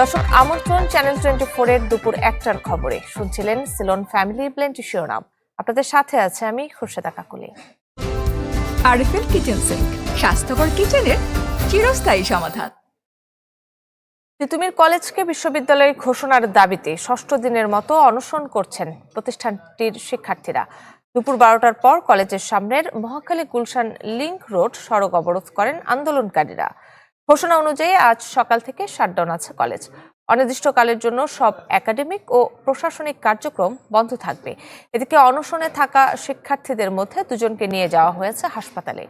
দর্শক আমন্ত্রণ channel twenty এর দুপুর একটার খবরে। শুনছিলেন সিলন ফ্যামিলি ব্লেন্ড শিরোনাম। আপনাদের সাথে আছে আমি Khurshida Kakuli. RFL kitchen sink স্বাস্থ্যকর কিচেনের চিরস্থায়ী সমাধান। তিতুমির কলেজকে বিশ্ববিদ্যালয় ঘোষণার দাবিতে ষষ্ঠ দিনের মতো অনশন করছেন প্রতিষ্ঠানটির শিক্ষার্থীরা। দুপুর বারোটার পর কলেজের সামনের মহাখালী গুলশান লিংক রোড সড়ক অবরোধ করেন আন্দোলনকারীরা। ঘোষণা অনুযায়ী আজ সকাল থেকে শাটডাউন আছে কলেজ। অনির্দিষ্টকালের জন্য সব একাডেমিক ও প্রশাসনিক কার্যক্রম বন্ধ থাকবে। এদিকে অনশনে থাকা শিক্ষার্থীদের মধ্যে দুজনকে নিয়ে যাওয়া হয়েছে হাসপাতালে।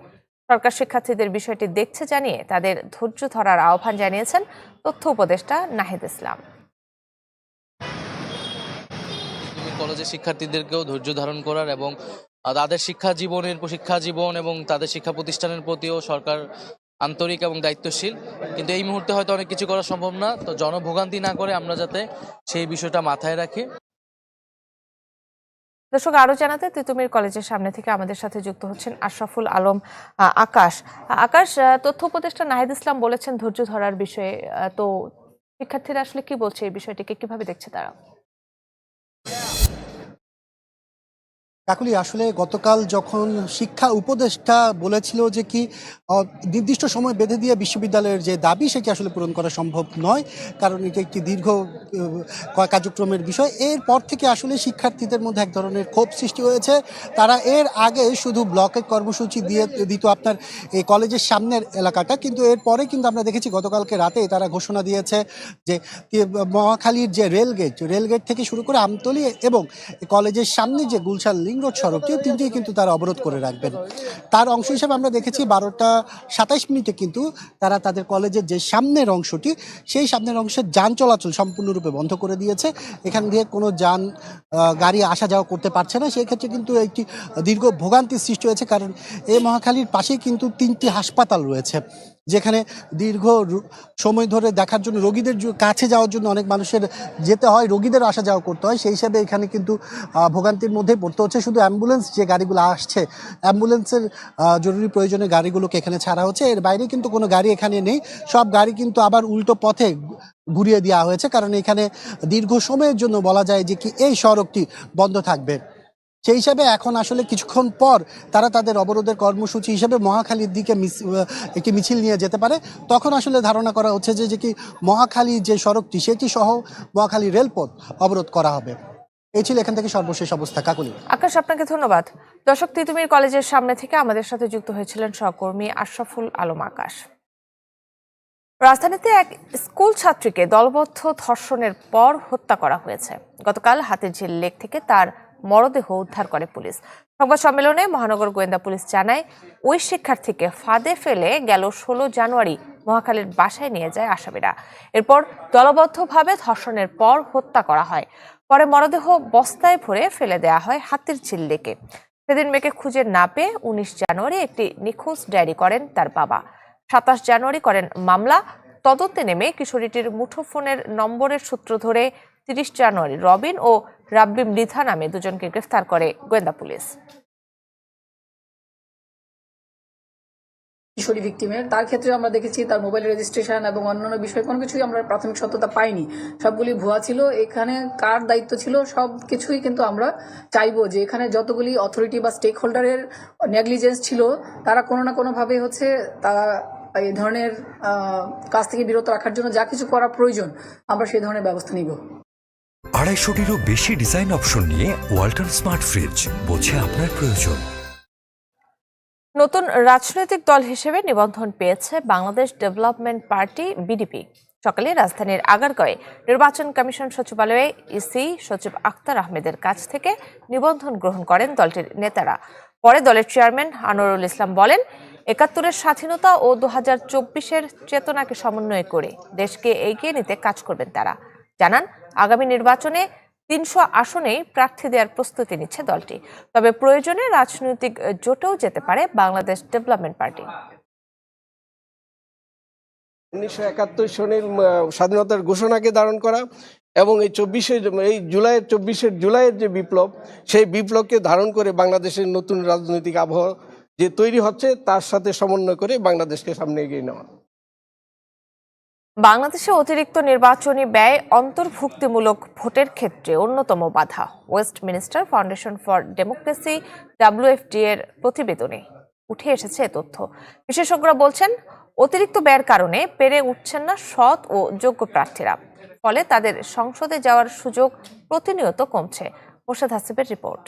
সরকার শিক্ষার্থীদের বিষয়টি দেখছে জানিয়ে তাদের ধৈর্য ধরার আহ্বান জানিয়েছেন তথ্য উপদেষ্টা নাহিদ ইসলাম। কলেজের শিক্ষার্থীদেরকেও ধৈর্য ধারণ করার এবং তাদের শিক্ষা জীবনের শিক্ষা জীবন এবং তাদের শিক্ষা প্রতিষ্ঠানের প্রতিও সরকার আন্তরিক এবং দায়িত্বশীল। কিন্তু এই মুহূর্তে হয়তো অনেক কিছু করা সম্ভব না। তো জনভোগান্তি না করে আমরা যাতে সেই বিষয়টা মাথায় রাখি। দর্শক আরও জানাতে তিতুমির কলেজের সামনে থেকে আমাদের সাথে যুক্ত হচ্ছেন আশরাফুল আলম আকাশ। আকাশ তথ্য উপদেষ্টা নাহিদ ইসলাম বলেছেন ধৈর্য ধরার বিষয়ে। তো শিক্ষার্থীরা আসলে কি বলছে এই বিষয়টিকে? কীভাবে দেখছে তারা? কাকুলি, আসলে গতকাল যখন শিক্ষা উপদেষ্টা বলেছিল যে কি নির্দিষ্ট সময় বেঁধে দিয়ে বিশ্ববিদ্যালয়ের যে দাবি সেটি আসলে পূরণ করা সম্ভব নয়, কারণ এটি একটি দীর্ঘ কার্যক্রমের বিষয়। এরপর থেকে আসলে শিক্ষার্থীদের মধ্যে এক ধরনের ক্ষোভ সৃষ্টি হয়েছে। তারা এর আগে শুধু ব্লকের কর্মসূচি দিয়ে দিত আপনার এই কলেজের সামনের এলাকাটা, কিন্তু এরপরে কিন্তু আমরা দেখেছি গতকালকে রাতে তারা ঘোষণা দিয়েছে যে মহাখালীর যে রেলগেট রেলগেট থেকে শুরু করে আমতলী এবং কলেজের সামনে যে গুলশান লিং রোড সড়কটি তিনটি কিন্তু তারা অবরোধ করে রাখবেন। তার অংশ হিসেবে আমরা দেখেছি বারোটা সাতাইশ মিনিটে কিন্তু তারা তাদের কলেজের যে সামনের অংশটি, সেই সামনের অংশের যান চলাচল সম্পূর্ণরূপে বন্ধ করে দিয়েছে। এখান দিয়ে কোনো যান গাড়ি আসা যাওয়া করতে পারছে না। সেই ক্ষেত্রে কিন্তু একটি দীর্ঘ ভোগান্তির সৃষ্টি হয়েছে, কারণ এই মহাখালীর পাশেই কিন্তু তিনটি হাসপাতাল রয়েছে। যেখানে দীর্ঘ সময় ধরে দেখার জন্য রোগীদের কাছে যাওয়ার জন্য অনেক মানুষের যেতে হয়, রোগীদের আসা যাওয়া করতে হয়। সেই হিসাবে এখানে কিন্তু ভোগান্তির মধ্যে পড়তে হচ্ছে। শুধু অ্যাম্বুলেন্স যে গাড়িগুলো আসছে অ্যাম্বুলেন্সের জরুরি প্রয়োজনে গাড়িগুলোকে এখানে ছাড়া হচ্ছে। এর বাইরে কিন্তু কোনো গাড়ি এখানে নেই। সব গাড়ি কিন্তু আবার উল্টো পথে ঘুরিয়ে দেওয়া হয়েছে। কারণ এখানে দীর্ঘ সময়ের জন্য বলা যায় যে কি এই সড়কটি বন্ধ থাকবে। সেই হিসাবে এখন আসলে কিছুক্ষণ পর তারা তাদের অবরোধের কর্মসূচি হিসেবে মহাখালীর দিকে একটি মিছিল নিয়ে যেতে পারে। তখন আসলে ধারণা করা হচ্ছে যে কি মহাখালী যে সড়কটি, সেটি সহ মহাখালী রেলপথ অবরোধ করা হবে। এই ছিল এখান থেকে সর্বশেষ অবস্থা। কাকুলি। আকাশ, আপনাকে ধন্যবাদ। দর্শক, তিতুমির কলেজের সামনে থেকে আমাদের সাথে যুক্ত হয়েছিলেন সহকর্মী আশরাফুল আলম আকাশ। রাজধানীতে এক স্কুল ছাত্রীকে দলবদ্ধ ধর্ষণের পর হত্যা করা হয়েছে। গতকাল হাতিরঝিল লেক থেকে তার মরদেহ উদ্ধার করে পুলিশ। সংবাদ সম্মেলনে মহানগর গোয়েন্দা পুলিশ জানায়, ওই শিক্ষার্থীকে ফাঁদে ফেলে গেল ষোলো জানুয়ারি মহাখালীর বাসায় নিয়ে যায় আসামিরা। এরপর দলবদ্ধভাবে ধর্ষণের পর হত্যা করা হয়। পরে মরদেহ বস্তায় ভরে ফেলে দেওয়া হয় হাতিরঝিল লেকে সেদিন মেয়েকে খুঁজে না পেয়ে উনিশ জানুয়ারি একটি নিখোঁজ ডায়েরি করেন তার বাবা। সাতাশ জানুয়ারি করেন মামলা। তদন্তে নেমে কিশোরীটির মুঠোফোনের নম্বরের সূত্র ধরে তিরিশ জানুয়ারি রবিন ও রাব্বি মৃধা নামে দুজনকে গ্রেফতার করে গোয়েন্দা পুলিশ। কিশোরী ভিক্টিমের তার ক্ষেত্রে আমরা দেখেছি তার মোবাইল রেজিস্ট্রেশন এবং অন্যান্য বিষয় কোনো কিছুই আমরা প্রাথমিক সত্যতা পাইনি। সবগুলি ভুয়া ছিল, এখানে কার দায়িত্ব ছিল সব কিছুই কিন্তু আমরা চাইব যে এখানে যতগুলি অথরিটি বা স্টেক হোল্ডারের নেগলিজেন্স ছিল, তারা কোনো না কোনোভাবে হচ্ছে তারা এই ধরনের কাজ থেকে বিরত রাখার জন্য যা কিছু করা প্রয়োজন, আমরা সেই ধরনের ব্যবস্থা নিব। আড়াইশোটিরও বেশি ডিজাইন অপশন নিয়ে ওয়াল্টন স্মার্ট ফ্রিজ বোঝে আপনার প্রয়োজন। নতুন রাজনৈতিক দল হিসেবে নিবন্ধন পেয়েছে বাংলাদেশ ডেভেলপমেন্ট পার্টি বিডিপি সকালে রাজধানীর আগারগাঁয়ে নির্বাচন কমিশন সচিবালয়ে ইসি সচিব আখতার আহমেদের কাছ থেকে নিবন্ধন গ্রহণ করেন দলটির নেতারা। পরে দলের চেয়ারম্যান আনোয়ারুল ইসলাম বলেন, একাত্তরের স্বাধীনতা ও দু হাজার চব্বিশের চেতনাকে সমন্বয় করে দেশকে এগিয়ে নিতে কাজ করবেন তারা। জানান, আগামী নির্বাচনে তিনশো আসনেই প্রার্থী দেওয়ার প্রস্তুতি নিচ্ছে দলটি। তবে প্রয়োজনে রাজনৈতিক জোটেও যেতে পারে বাংলাদেশ ডেভেলপমেন্ট পার্টি। উনিশশো একাত্তর সনের স্বাধীনতার ঘোষণাকে ধারণ করা এবং এই চব্বিশে এই জুলাইয়ের চব্বিশের জুলাইয়ের যে বিপ্লব, সেই বিপ্লবকে ধারণ করে বাংলাদেশের নতুন রাজনৈতিক আবহাওয়া যে তৈরি হচ্ছে, তার সাথে সমন্বয় করে বাংলাদেশকে সামনে এগিয়ে নেওয়া। বাংলাদেশে অতিরিক্ত নির্বাচনী ব্যয় অন্তর্ভুক্তিমূলক ভোটের ক্ষেত্রে অন্যতম বাধা। Westminster foundation for democracy WFD এর প্রতিবেদনে উঠে এসেছে তথ্য। বিশেষজ্ঞরা বলছেন, অতিরিক্ত ব্যয়ের কারণে পেরে উঠছেন না সৎ ও যোগ্য প্রার্থীরা। ফলে তাদের সংসদে যাওয়ার সুযোগ প্রতিনিয়ত কমছে। মোর্শেদ হাসিবের রিপোর্ট।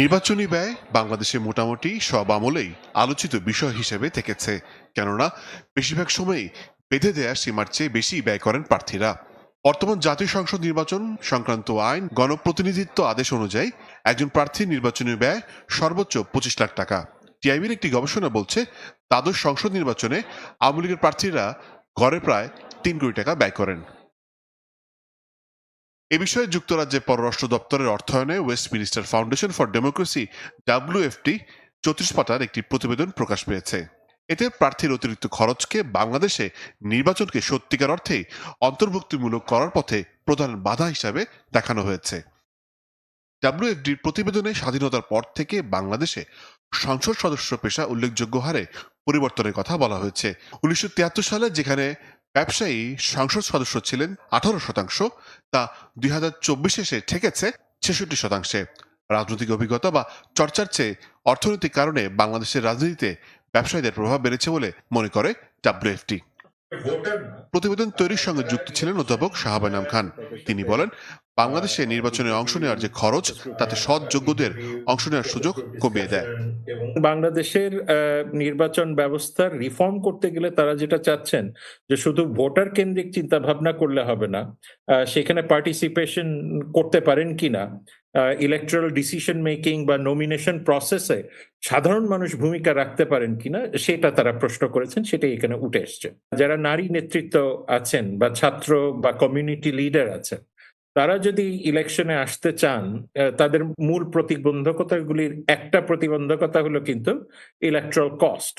নির্বাচনী ব্যয় বাংলাদেশে মোটামুটি সব আমলেই আলোচিত বিষয় হিসেবে থেকেছে। কেননা বেশিরভাগ সময়ই বেঁধে দেয়া সীমার চেয়ে বেশি ব্যয় করেন প্রার্থীরা। বর্তমান জাতীয় সংসদ নির্বাচন সংক্রান্ত আইন গণপ্রতিনিধিত্ব আদেশ অনুযায়ী একজন প্রার্থীর নির্বাচনী ব্যয় সর্বোচ্চ পঁচিশ লাখ টাকা। টিআইবির একটি গবেষণা বলছে, দ্বাদশ সংসদ নির্বাচনে আওয়ামী লীগের প্রার্থীরা ঘরে প্রায় তিন কোটি টাকা ব্যয় করেন। এ বিষয়ে যুক্তরাজ্যের পররাষ্ট্র দপ্তরের অর্থায়নে Westminster foundation for democracy, WFD চৌত্রিশ পাতার একটি প্রতিবেদন প্রকাশ পেয়েছে। এতে প্রার্থীর অতিরিক্ত খরচকে বাংলাদেশে নির্বাচনকে সত্যিকার অর্থেই অন্তর্ভুক্তিমূলক করার পথে প্রধান বাধা হিসাবে দেখানো হয়েছে। ডাব্লিউএফডির প্রতিবেদনে স্বাধীনতার পর থেকে বাংলাদেশে সংসদ সদস্য পেশা উল্লেখযোগ্য হারে পরিবর্তনের কথা বলা হয়েছে। উনিশশো তিয়াত্তর সালে যেখানে ব্যবসায়ী সংসদ সদস্য ছিলেন আঠারো শতাংশ, তা দুই হাজার চব্বিশে এসে ঠেকেছে ছেষট্টি শতাংশে। রাজনৈতিক অভিজ্ঞতা বা চর্চার চেয়ে অর্থনৈতিক কারণে বাংলাদেশের রাজনীতিতে ব্যবসায়ীদের প্রভাব বেড়েছে বলে মনে করে ডাব্লিউএফটি। প্রতিবেদন তৈরির সঙ্গে যুক্ত ছিলেন অধ্যাপক শাহাবানাম খান। তিনি বলেন, বাংলাদেশে নির্বাচনে অংশ নেওয়ার যে খরচ, তাতে সৎ যোগ্যদের অংশ নেওয়ার সুযোগ কমিয়ে দেয়। বাংলাদেশের নির্বাচন ব্যবস্থার রিফর্ম করতে গেলে তারা যেটা চাচ্ছেন, যে শুধু ভোটার কেন্দ্রিক চিন্তা ভাবনা করলে হবে না সেখানে পার্টিসিপেশন করতে পারেন কিনা ইলেকট্রাল ডিসিশন মেকিং বা নমিনেশন প্রসেসে সাধারণ মানুষ ভূমিকা রাখতে পারেন কিনা, সেটা তারা প্রশ্ন করেছেন, সেটাই এখানে উঠে এসছে। যারা নারী নেতৃত্ব আছেন বা ছাত্র বা কমিউনিটি লিডার আছেন, তারা যদি ইলেকশনে আসতে চান তাদের মূল প্রতিবন্ধকতাগুলির একটা প্রতিবন্ধকতা হলো কিন্তু ইলেকট্রাল কস্ট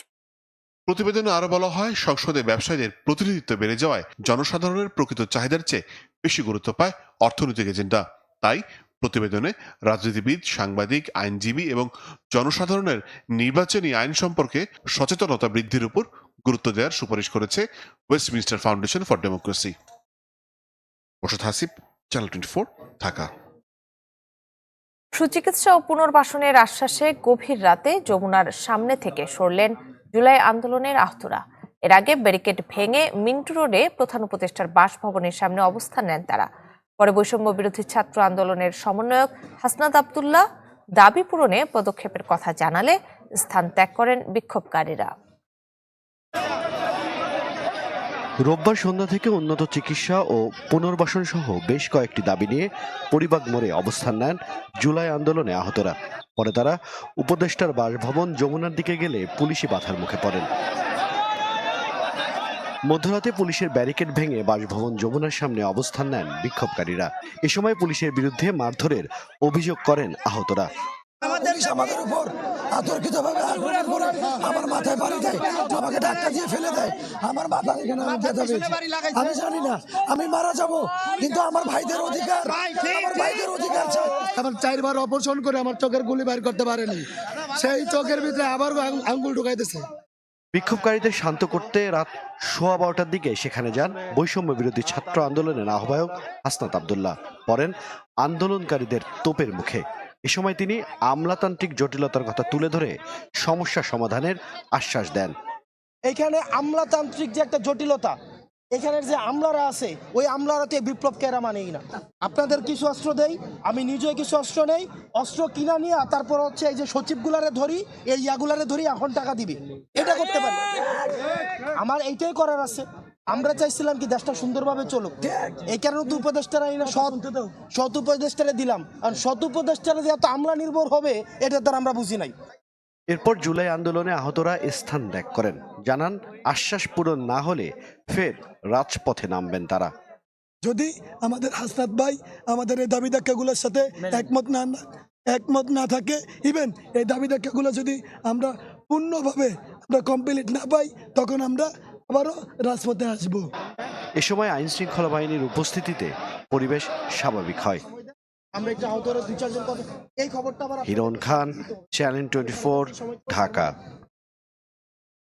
প্রতিবেদনে আরও বলা হয়, সংসদে ব্যবসায়ীদের প্রতিনিধিত্ব বেড়ে যাওয়ায় জনসাধারণের প্রকৃত চাহিদার চেয়ে বেশি গুরুত্ব পায় অর্থনৈতিক এজেন্ডা। তাই প্রতিবেদনে রাজনীতিবিদ, সাংবাদিক, আইনজীবী এবং জনসাধারণের নির্বাচনী আইন সম্পর্কে সচেতনতা বৃদ্ধির উপর গুরুত্ব দেওয়ার সুপারিশ করেছে Westminster foundation for democracy twenty four Dhaka. সুচিকিৎসা ও পুনর্বাসনের আশ্বাসে গভীর রাতে যমুনার সামনে থেকে সরলেন জুলাই আন্দোলনের আহতরা। এর আগে ব্যারিকেড ভেঙে মিন্টু রোডে প্রধান উপদেষ্টার বাসভবনের সামনে অবস্থান নেন তারা। পরে বৈষম্য বিরোধী ছাত্র আন্দোলনের সমন্বয়ক হাসনাত আবদুল্লাহ দাবি পূরণে পদক্ষেপের কথা জানালে স্থান ত্যাগ করেন বিক্ষোভকারীরা। রোববার সন্ধ্যা থেকে উন্নত চিকিৎসা ও পুনর্বাসন সহ বেশ কয়েকটি দাবি নিয়ে পরিবাগ মোড়ে অবস্থান নেন জুলাই আন্দোলনে আহতরা। পরে তারা উপদেষ্টার বাসভবন যমুনার দিকে গেলে পুলিশি বাধার মুখে পড়েন। মধ্যরাতে পুলিশের ব্যারিকেড ভেঙে বাসভবন যমুনার সামনে অবস্থান নেন বিক্ষোভকারীরা। এ সময় পুলিশের বিরুদ্ধে মারধরের অভিযোগ করেন আহতরা। আমাদের উপর আক্রমণ করে আমার মাথায় বাড়ি দেয় আমাকে ধাক্কা দিয়ে ফেলে দেয়। আমার মাথা এখানে আমি ব্যথা পেয়েছি আমি জানি না আমি মারা যাব কিন্তু আমার ভাইদের অধিকার আমার ভাইদের অধিকার চাই। আমার চারবার অপারেশন করে আমার চোখের গুলি বাইর করতে পারেনি। সেই চোখের ভিতরে আবার আঙ- আঙ্গুল ঢুকাইতেছে বিক্ষোভকারীদের শান্ত করতে রাত সোয়া বারোটার দিকে সেখানে যান বৈষম্য বিরোধী ছাত্র আন্দোলনের আহ্বায়ক হাসনাত আবদুল্লাহ। পরেন আন্দোলনকারীদের তোপের মুখে। এ সময় তিনি আমলাতান্ত্রিক জটিলতার কথা তুলে ধরে সমস্যা সমাধানের আশ্বাস দেন। এখানে আমলাতান্ত্রিক যে একটা জটিলতা এখানের যে আমলারা আছে ওই আমলারাতে বিপ্লবকে এরা মানেই না। আপনাদের কিছু অস্ত্র দেই আমি নিজেও কিছু অস্ত্র নেই অস্ত্র কিনা নিয়ে তারপর হচ্ছে এই যে সচিবগুলারে ধরি এই ইয়াগুলারে ধরি এখন টাকা দিবি। এটা করতে পারি। আমার এইটাই করার আছে। আমরা চাইছিলাম কি দেশটা সুন্দরভাবে চলুক। এই কারণে তো উপদেষ্টারা এই না সৎ সৎ উপদেষ্টারে দিলাম। আর সৎ উপদেষ্টারা যে এত আমলা নির্ভর হবে এটা তার আমরা বুঝি নাই। এরপর জুলাই আন্দোলনে আহতরা স্থান ত্যাগ করেন। জানান আশ্বাস পূরণ না হলে ফের রাজপথে নামবেন তারা। যদি আমাদের হাসনাত ভাই আমাদের এই দাবি ধাক্কাগুলোর সাথে একমত না না- একমত না থাকে ইভেন এই দাবি ধাক্কাগুলো যদি আমরা পূর্ণভাবে আমরা কমপ্লিট না পাই তখন আমরা আবারও রাজপথে আসব। এ সময় আইন শৃঙ্খলা বাহিনীর উপস্থিতিতে পরিবেশ স্বাভাবিক হয়। আমরা একটু আহত হলে দুই চারজন কথা এই খবরটা আবার Hiran Khan channel twenty four Dhaka.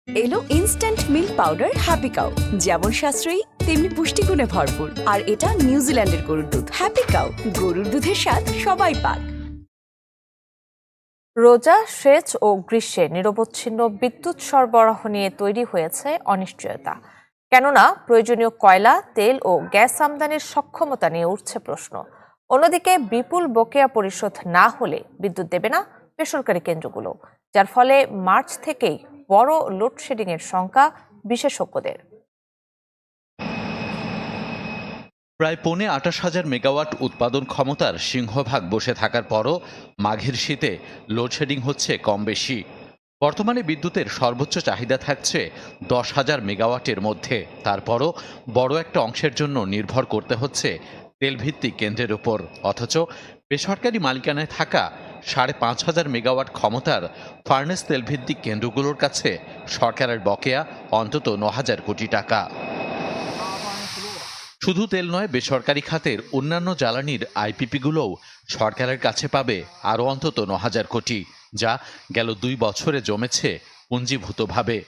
এলো instant milk powder happy cow যেমন সাশ্রয়ী তেমনি পুষ্টিগুণে ভরপুর। আর এটা নিউজিল্যান্ডের গরুর দুধ। হ্যাপি কাউ গরুর দুধের স্বাদ সবাই পাক। রোজা সেচ ও গ্রীষ্মে নিরবচ্ছিন্ন বিদ্যুৎ সরবরাহ নিয়ে তৈরি হয়েছে অনিশ্চয়তা। কেননা প্রয়োজনীয় কয়লা তেল ও গ্যাস আমদানির সক্ষমতা নিয়ে উঠছে প্রশ্ন। অন্যদিকে বিপুল বকেয়া পরিশোধ না হলে বিদ্যুৎ দেবে না বেসরকারি কেন্দ্রগুলো, যার ফলে মার্চ থেকেই বড় লোডশেডিং এর শঙ্কা বিশেষজ্ঞদের। প্রায় পৌনে আঠাশ হাজার মেগাওয়াট উৎপাদন ক্ষমতার সিংহভাগ বসে থাকার পরও মাঘের শীতে লোডশেডিং হচ্ছে কম বেশি। বর্তমানে বিদ্যুতের সর্বোচ্চ চাহিদা থাকছে দশ হাজার মেগাওয়াটের মধ্যে। তারপরও বড় একটা অংশের জন্য নির্ভর করতে হচ্ছে তেলভিত্তিক কেন্দ্রের উপর। অথচ বেসরকারি মালিকানায় থাকা সাড়ে পাঁচ হাজার মেগাওয়াট ক্ষমতার ফার্নেস তেলভিত্তিক কেন্দ্রগুলোর কাছে সরকারের বকেয়া অন্তত ন হাজার কোটি টাকা। শুধু তেল নয়, বেসরকারি খাতের অন্যান্য জ্বালানির আইপিপিগুলোও সরকারের কাছে পাবে আরও অন্তত ন হাজার কোটি, যা গেল দুই বছরে জমেছে পুঞ্জীভূতভাবে।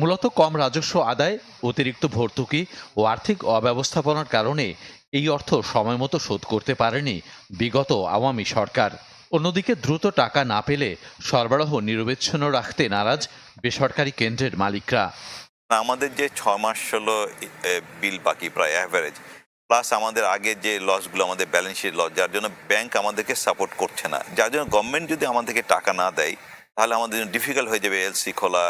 মূলত কম রাজস্ব আদায়, অতিরিক্ত ভর্তুকি ও আর্থিক অব্যবস্থাপনার কারণে এই অর্থ সময়মতো শোধ করতে পারেনি বিগত আওয়ামী সরকার। অন্যদিকে দ্রুত টাকা না পেলে সরবরাহ নিরবিচ্ছিন্ন রাখতে নারাজ বেসরকারি কেন্দ্রের মালিকরা। আমাদের যে ছ মাস হলো বিল বাকি প্রায় অ্যাভারেজ প্লাস আমাদের আগে যে লসগুলো আমাদের ব্যালেন্স শিট লস যার জন্য ব্যাংক আমাদেরকে সাপোর্ট করছে না। যার জন্য গভর্নমেন্ট যদি আমাদেরকে টাকা না দেয়, তাহলে আমাদের ডিফিকাল্ট হয়ে যাবে এলসি খোলা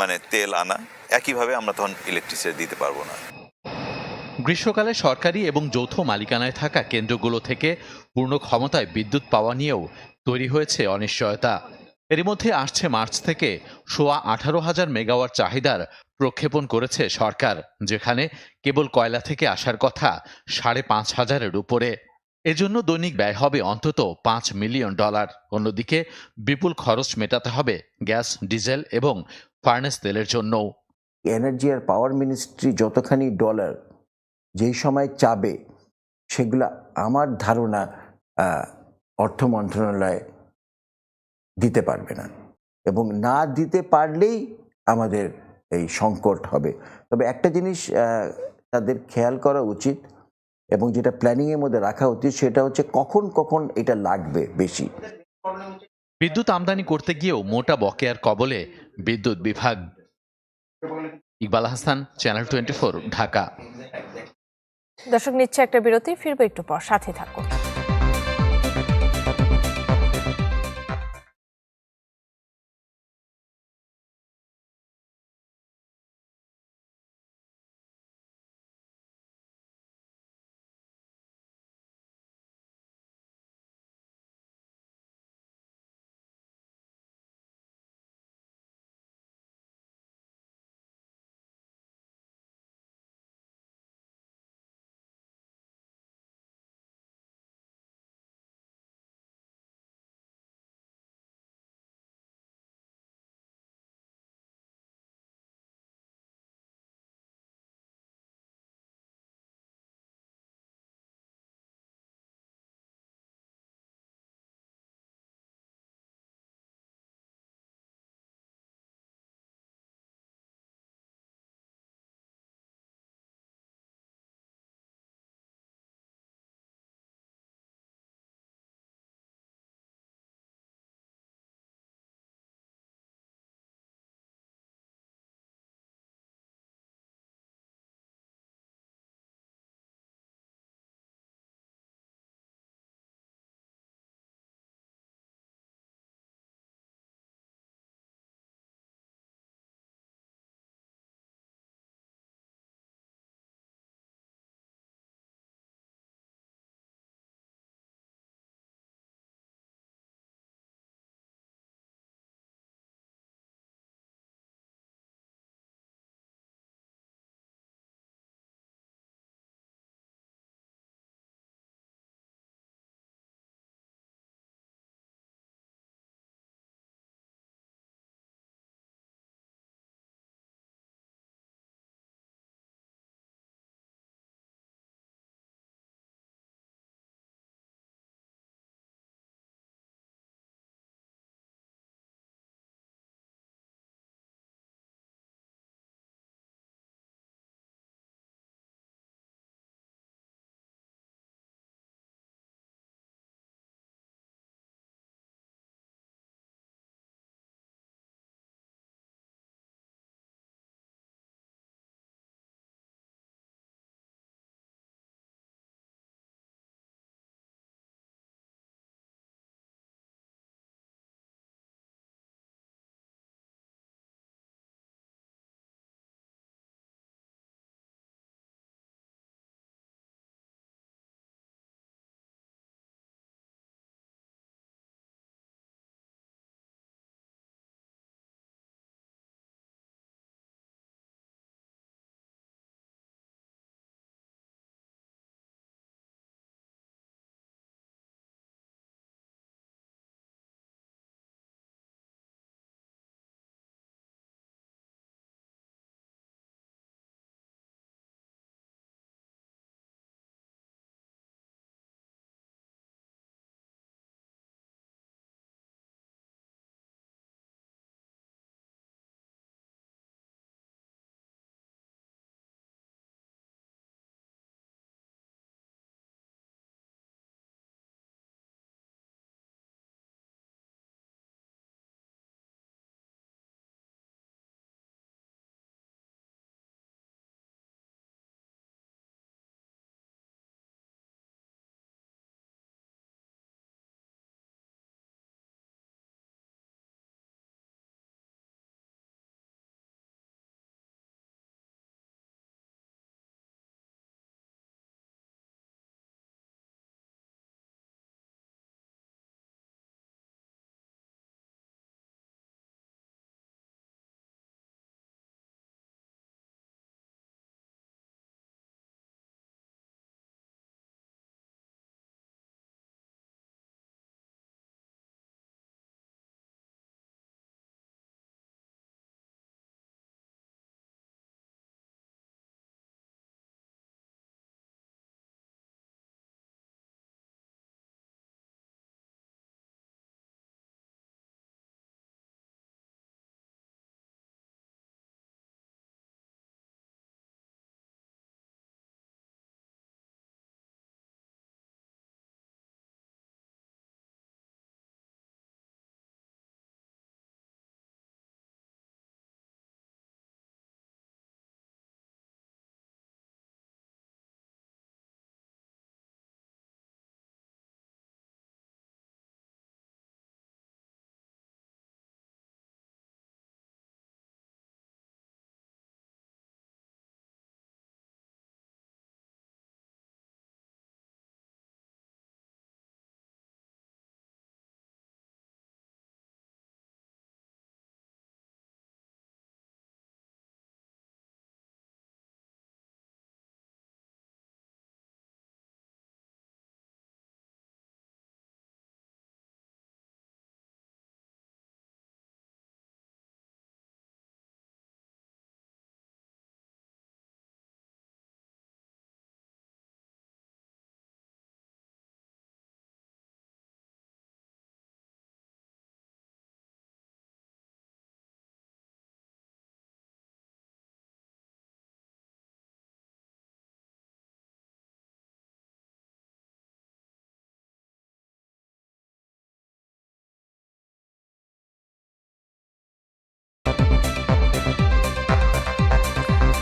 মানে তেল আনা, একইভাবে আমরা তখন ইলেকট্রিসিটি দিতে পারব না। গ্রীষ্মকালে সরকারি এবং যৌথ মালিকানায় থাকা কেন্দ্রগুলো থেকে পূর্ণ ক্ষমতায় বিদ্যুৎ পাওয়া নিয়েও তৈরি হয়েছে অনিশ্চয়তা। এর মধ্যে আসছে মার্চ থেকে সোয়া আঠারো হাজার মেগাওয়াট চাহিদার প্রক্ষেপণ করেছে সরকার, যেখানে কেবল কয়লা থেকে আসার কথা সাড়ে পাঁচ হাজারের উপরে। এজন্য দৈনিক ব্যয় হবে অন্তত পাঁচ মিলিয়ন ডলার। অন্যদিকে বিপুল খরচ মেটাতে হবে গ্যাস, ডিজেল এবং ফার্নেস তেলের জন্যও। এনার্জি আর পাওয়ার মিনিস্ট্রি যতখানি ডলার যেই সময় চাবে, সেগুলো আমার ধারণা অর্থ মন্ত্রণালয় দিতে পারবে না এবং না দিতে পারলেই আমাদের এই সংকট হবে। তবে একটা জিনিস তাদের খেয়াল করা উচিত এবং যেটা প্ল্যানিংয়ের মধ্যে রাখা উচিত সেটা হচ্ছে কখন কখন এটা লাগবে বেশি। বিদ্যুৎ আমদানি করতে গিয়েও মোটা বকেয়ার কবলে বিদ্যুৎ বিভাগ। Iqbal Hasan channel twenty Dhaka. দর্শক নিচ্ছে একটা বিরতি ফিরবে একটু পর সাথে থাকুন।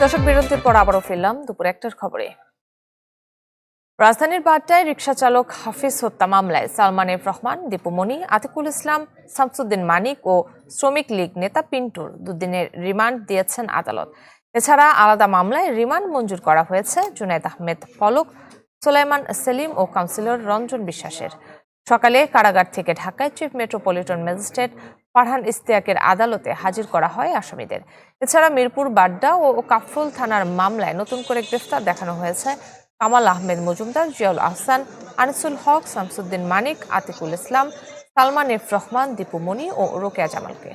দর্শক, বিরতির পর আবারও ফিরলাম দুপুর একটার খবরে। রাজধানীর বাড্ডায় রিকশা চালক হাফিজ হত্যা মামলায় সালমান এফ রহমান দীপুমণি আতিকুল ইসলাম, শামসুদ্দিন মানিক ও শ্রমিক লীগ নেতা পিন্টুর দুদিনের রিমান্ড দিয়েছেন আদালত। এছাড়া আলাদা মামলায় রিমান্ড মঞ্জুর করা হয়েছে জুনাইদ আহমেদ ফলক, সোলাইমান সেলিম ও কাউন্সিলর রঞ্জন বিশ্বাসের। সকালে কারাগার থেকে ঢাকায় চিফ মেট্রোপলিটন ম্যাজিস্ট্রেট ফারহান ইস্তিয়াকের আদালতে হাজির করা হয় আসামিদের। এছাড়া মিরপুর বাড্ডা ও কাফরুল থানার মামলায় নতুন করে গ্রেফতার দেখানো হয়েছে কামাল আহমেদ মজুমদার, জিয়াউল আহসান, আনিসুল হক, শামসুদ্দিন মানিক, আতিকুল ইসলাম, সালমান এফ রহমান, দীপু মনি ও রোকেয়া জামালকে।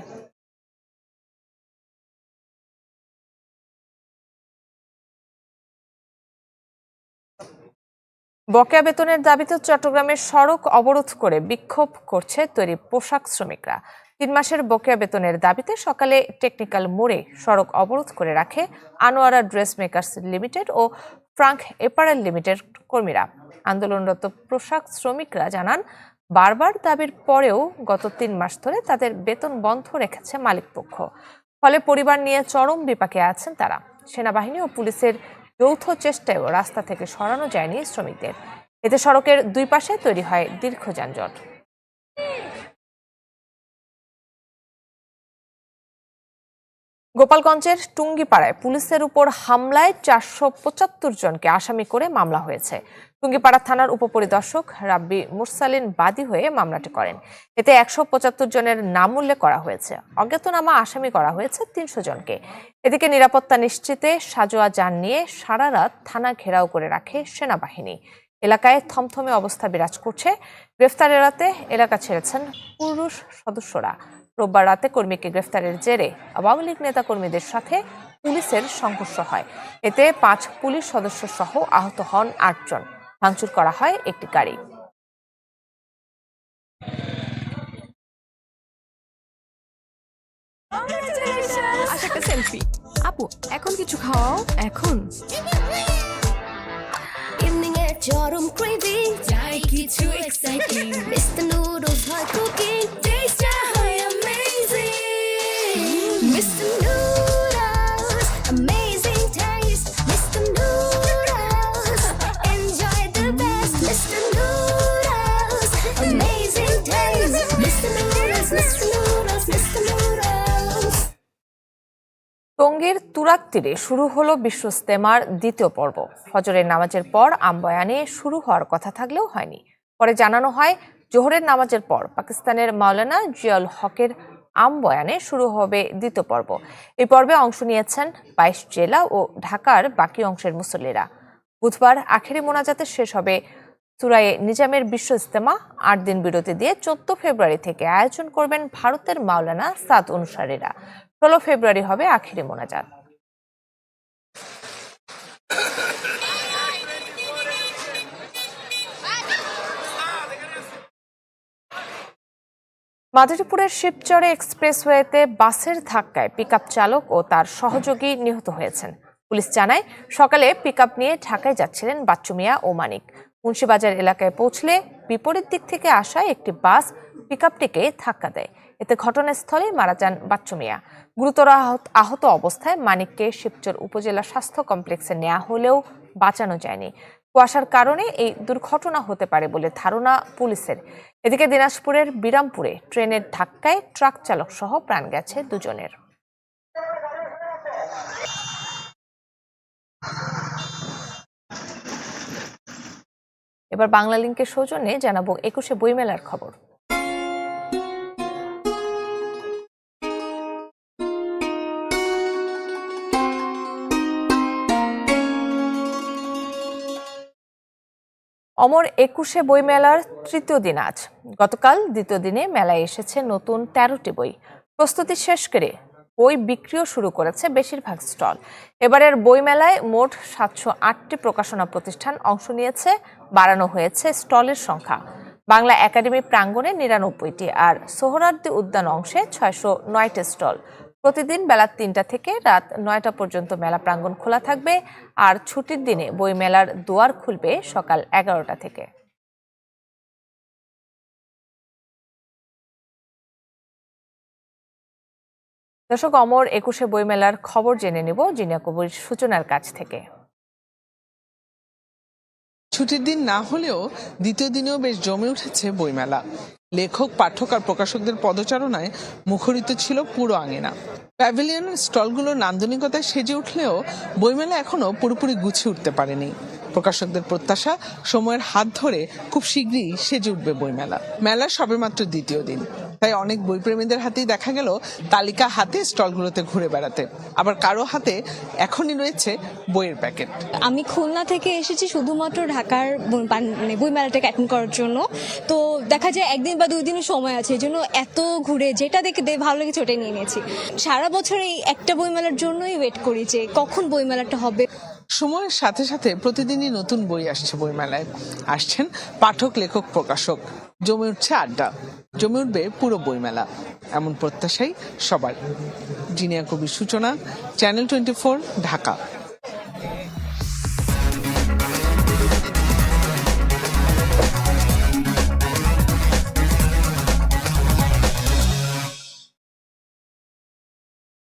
বকেয়া বেতনের দাবিতে চট্টগ্রামের সড়ক অবরোধ করে বিক্ষোভ করছে তৈরি পোশাক শ্রমিকরা। তিন মাসের বকেয়া বেতনের দাবিতে সকালে টেকনিক্যাল মোড়ে সড়ক অবরোধ করে রাখে আনোয়ারা ড্রেস মেকার্স লিমিটেড ও ফ্রাঙ্ক এপারেল লিমিটেড কর্মীরা। আন্দোলনরত পোশাক শ্রমিকরা জানান, বারবার দাবির পরেও গত তিন মাস ধরে তাদের বেতন বন্ধ রেখেছে মালিকপক্ষ। ফলে পরিবার নিয়ে চরম বিপাকে আছেন তারা। সেনাবাহিনী ও পুলিশের যৌথ চেষ্টায়ও রাস্তা থেকে সরানো যায়নি শ্রমিকদের। এতে সড়কের দুই পাশে তৈরি হয় দীর্ঘ যানজট গোপালগঞ্জের টুঙ্গিপাড়ায় পুলিশের উপর হামলায় চারশো পঁচাত্তর জনকে আসামি করে মামলা হয়েছে। টুঙ্গিপাড়া থানার উপপরিদর্শক রাব্বি মুরসালিন বাদী হয়ে মামলাটি করেন। এতে একশো পঁচাত্তর জনের নাম উল্লেখ করা হয়েছে। অজ্ঞাতনামা আসামি করা হয়েছে তিনশো জনকে। এদিকে নিরাপত্তা নিশ্চিতে সাজোয়া যান নিয়ে সারা রাত থানা ঘেরাও করে রাখে সেনাবাহিনী। এলাকায় থমথমে অবস্থা বিরাজ করছে। গ্রেফতার এড়াতে এলাকা ছেড়েছেন পুরুষ সদস্যরা। রোববার রাতে কর্মীকে গ্রেফতারের জেরে আওয়ামী লীগ নেতা কর্মীদের সাথে পুলিশের সংঘর্ষ হয়। এতে পাঁচ পুলিশ সদস্য সহ আহত হন আটজন ভাঙচুর করা হয় একটি গাড়ি। আচ্ছা একটা সেলফি আপু এখন কিছু খাওয়াও? এখন। ইভিনিং এর চরম ক্রেভিং চাই কিছু এক্সাইটিং মিস্টার নুডলস হয় কুকিং টঙ্গীর তুরাক তীরে শুরু হলো বিশ্ব ইস্তেমার দ্বিতীয় পর্ব। ফজরের নামাজের পর আমবয়ানে শুরু হওয়ার কথা থাকলেও হয়নি। পরে জানানো হয়, জোহরের নামাজের পর পাকিস্তানের মাওলানা জিয়াউল হকের আমবয়ানে শুরু হবে দ্বিতীয় পর্ব। এই পর্বে অংশ নিয়েছেন বাইশ জেলা ও ঢাকার বাকি অংশের মুসল্লিরা। বুধবার আখেরি মোনাজাতে শেষ হবে সুরায়ে নিজামের বিশ্ব ইস্তেমা। আট দিন বিরতি দিয়ে চোদ্দ ফেব্রুয়ারি থেকে আয়োজন করবেন ভারতের মাওলানা সাদ অনুসারীরা। ষোলো ফেব্রুয়ারি হবে আখেরি মোনাজাত। মাদারীপুরের শিবচরে এক্সপ্রেসওয়েতে বাসের ধাক্কায় পিকআপ চালক ও তার সহযোগী নিহত হয়েছেন। পুলিশ জানায়, সকালে পিকআপ নিয়ে ঢাকায় যাচ্ছিলেন বাচ্চু মিয়া ও মানিক। মুন্সিবাজার এলাকায় পৌঁছলে বিপরীত দিক থেকে আসা একটি বাস পিকআপটিকে ধাক্কা দেয়। এতে ঘটনাস্থলে মারা যান বাচ্চু মিয়া গুরুতর আহত আহত অবস্থায় মানিককে শিবচর উপজেলা স্বাস্থ্য কমপ্লেক্সে নেওয়া হলেও বাঁচানো যায়নি। কুয়াশার কারণে এই দুর্ঘটনা হতে পারে বলে ধারণা পুলিশের। এদিকে দিনাজপুরের বিরামপুরে ট্রেনের ধাক্কায় ট্রাক চালক সহ প্রাণ গেছে দুজনের। এবার বাংলা লিঙ্কের সৌজন্যে জানাব একুশে বইমেলার খবর। অমর একুশে বই মেলার তৃতীয় দিন আজ। গতকাল দ্বিতীয় দিনে মেলায় এসেছে নতুন তেরোটি বই। প্রস্তুতি শেষ করে বই বিক্রিও শুরু করেছে বেশিরভাগ স্টল। এবারের বই মেলায় মোট সাতশো আটটি প্রকাশনা প্রতিষ্ঠান অংশ নিয়েছে, বাড়ানো হয়েছে স্টলের সংখ্যা। বাংলা একাডেমি প্রাঙ্গণে নিরানব্বইটি আর সোহরার্দি উদ্যান অংশে ছয়শো নয়টি স্টল। প্রতিদিন বেলা তিনটা থেকে রাত নয়টা পর্যন্ত মেলা প্রাঙ্গণ খোলা থাকবে আর ছুটির দিনে বই মেলার দুয়ার খুলবে সকাল এগারোটা থেকে। দর্শক, অমর একুশে বইমেলার খবর জেনে নেব জিনিয়া কবির সূচনার কাছ থেকে। ছুটির দিন না হলেও দ্বিতীয় দিনেও বেশ জমে উঠেছে বইমেলা। লেখক, পাঠক আর প্রকাশকদের পদচারণায় মুখরিত ছিল পুরো আঙিনা। প্যাভিলিয়নের স্টলগুলোর নান্দনিকতায় সেজে উঠলেও বইমেলা এখনও পুরোপুরি গুছিয়ে উঠতে পারেনি। প্রকাশকদের প্রত্যাশা, সময়ের হাত ধরে খুব শীঘ্রই সেজে উঠবে বইমেলা। মেলা সবেমাত্র দ্বিতীয় দিন। তাই অনেক বইপ্রেমীদের হাতেই দেখা গেল তালিকা হাতে স্টলগুলোতে ঘুরে বেড়াতে। আবার কারও হাতে এখনই রয়েছে বইয়ের প্যাকেট। আমি খুলনা থেকে এসেছি শুধুমাত্র ঢাকার মানে বইমেলাটাকে অ্যাটেন্ড করার জন্য। তো দেখা যায় একদিন বা দুই দিনের সময় আছে এই জন্য এত ঘুরে যেটা দেখে ভালো লেগেছে ওটাই নিয়ে নিয়েছি। সারা বছর এই একটা বইমেলার জন্যই ওয়েট করি যে কখন বইমেলাটা হবে। সময়ের সাথে সাথে প্রতিদিনই নতুন বই আসছে বইমেলায়। আসছেন পাঠক, লেখক, প্রকাশক। জমে উঠছে আড্ডা। জমে উঠবে পুরো বইমেলা। এমন প্রত্যাশাই সবার। জিনিয়া কবির সূচনা চ্যানেল টোয়েন্টি ঢাকা।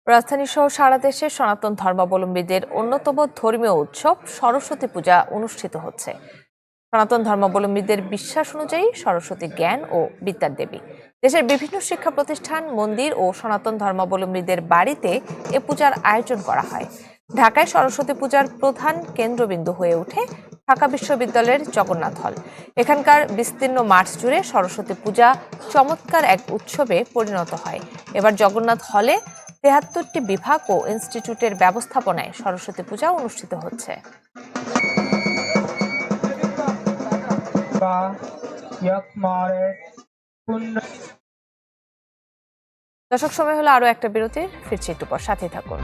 রাজধানী সহ সারা দেশে সনাতন ধর্মাবলম্বীদের অন্যতম ধর্মীয় উৎসব সরস্বতী পূজা অনুষ্ঠিত হচ্ছে। সনাতন ধর্মাবলম্বীদের বিশ্বাস অনুযায়ী সরস্বতী জ্ঞান ও বিদ্যার দেবী। দেশের বিভিন্ন শিক্ষা প্রতিষ্ঠান, মন্দির ও সনাতন ধর্মাবলম্বীদের বাড়িতে এ পূজার আয়োজন করা হয়। ঢাকায় সরস্বতী পূজার প্রধান কেন্দ্রবিন্দু হয়ে ওঠে ঢাকা বিশ্ববিদ্যালয়ের জগন্নাথ হল। এখানকার বিস্তীর্ণ মাঠ জুড়ে সরস্বতী পূজা চমৎকার এক উৎসবে পরিণত হয়। এবার জগন্নাথ হলে তেহাত্তরটি বিভাগ ও ইনস্টিটিউটের ব্যবস্থাপনায় সরস্বতী পূজা অনুষ্ঠিত হচ্ছে। দর্শক, সময় হলো আরও একটা বিরতির। ফিরছি একটু পর সাথে থাকুন।